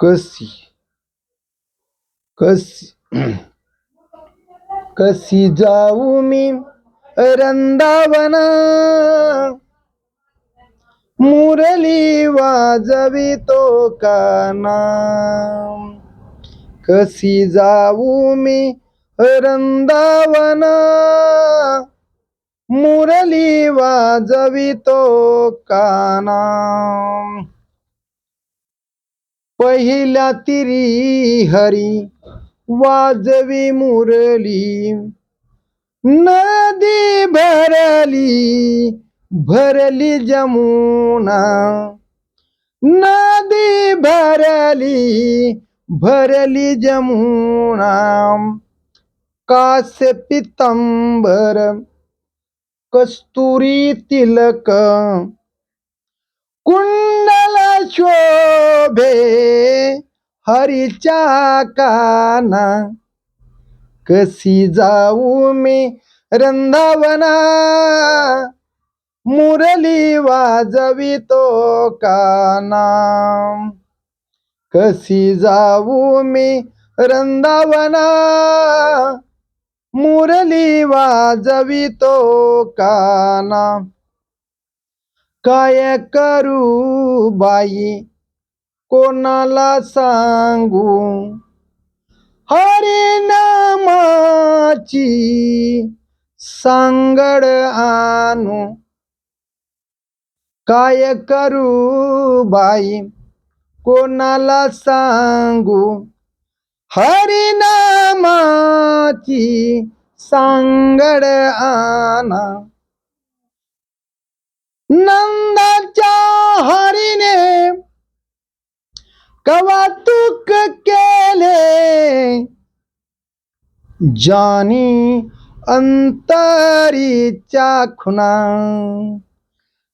कशी कशी कशी जाऊ मी रंदावना मुरली वाजवितो काना कशी जाऊ मी रंदावना मुरली वाजवितो काना पहिल्या तिरी हरी वाजवी मुरली. नदी भरली भरली जमुना. नदी भरली भरली जमुना. कास पितंबर कस्तुरी तिलक. कुंडल शोभे हरीच्या काना. कशी जाऊ मी रंधावना? मुरली वाजवितो काना. कशी जाऊ मी रंदावना मुरली वाजवितो काना. काय करू बाई? कोणाला सांगू? हरिनामाची सांगड आणू. काय करू बाई? कोणाला सांगू? हरिनामाची सांगड आना नंदाच्या हरीने कवातुक केले? जानी अंतरीच्या खुना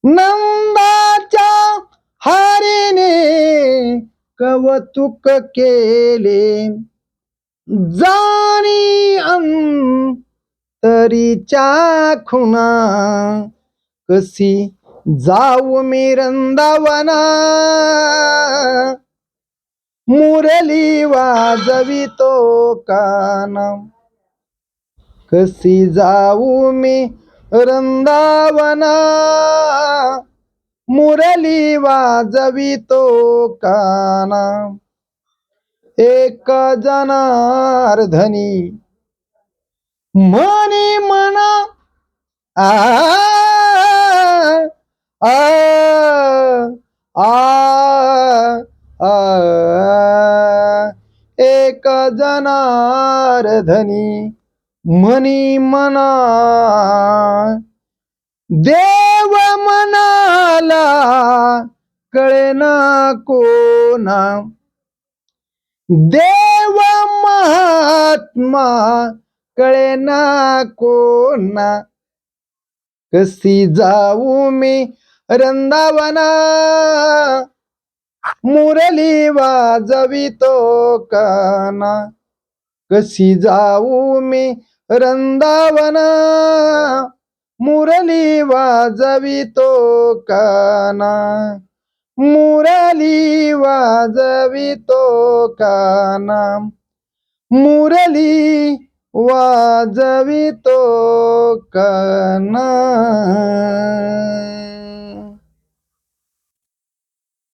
नंदाच्या हरीने कवतुक केले. जाणी अंतरीच्या खुना कशी जाऊ मी रंदावना मुरली वाजवितो काना कशी जाऊ मी रंदावना मुरली वाजवितो काना. एक जनार्धनी म्हणी म्हणा आ आ आ आ. एक जनार्धनी म्हणी म्हणा देव मनाला कळेना कोणा. देव महात्मा कळेना कोणा. कशी जाऊ मी रंदावना मुरली वाजवितो काना. कशी जाऊ मी रंदावना मुरली वाजवितो काना. मुरली वाजवितो काना. मुरली वाजवितो काना.